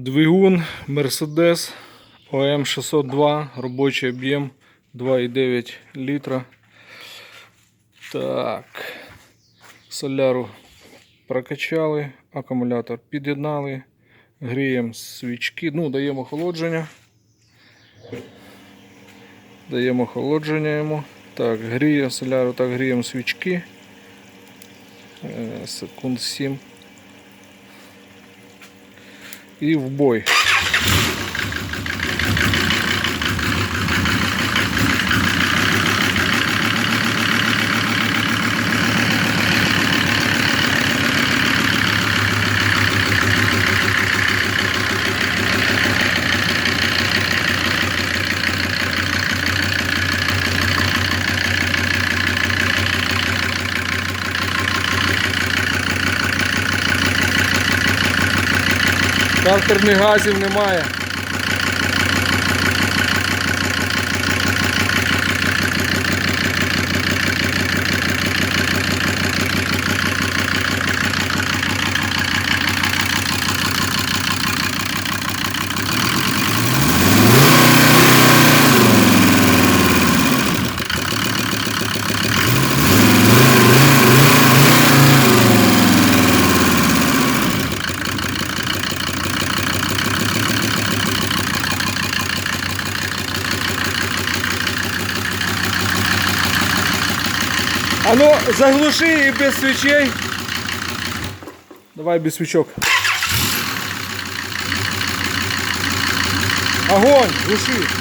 Двигун Mercedes ОМ 602, робочий об'єм 2,9 літра. Так. Соляру прокачали, акумулятор під'єднали, гріємо свічки, ну, даємо охолодження. Даємо охолодження йому. Так, гріє соляру, так гріємо свічки. Е, Секунд 7. І в бой. Картерних газів немає. А ну, заглуши и без свечей. Давай без свечок. Огонь, глуши.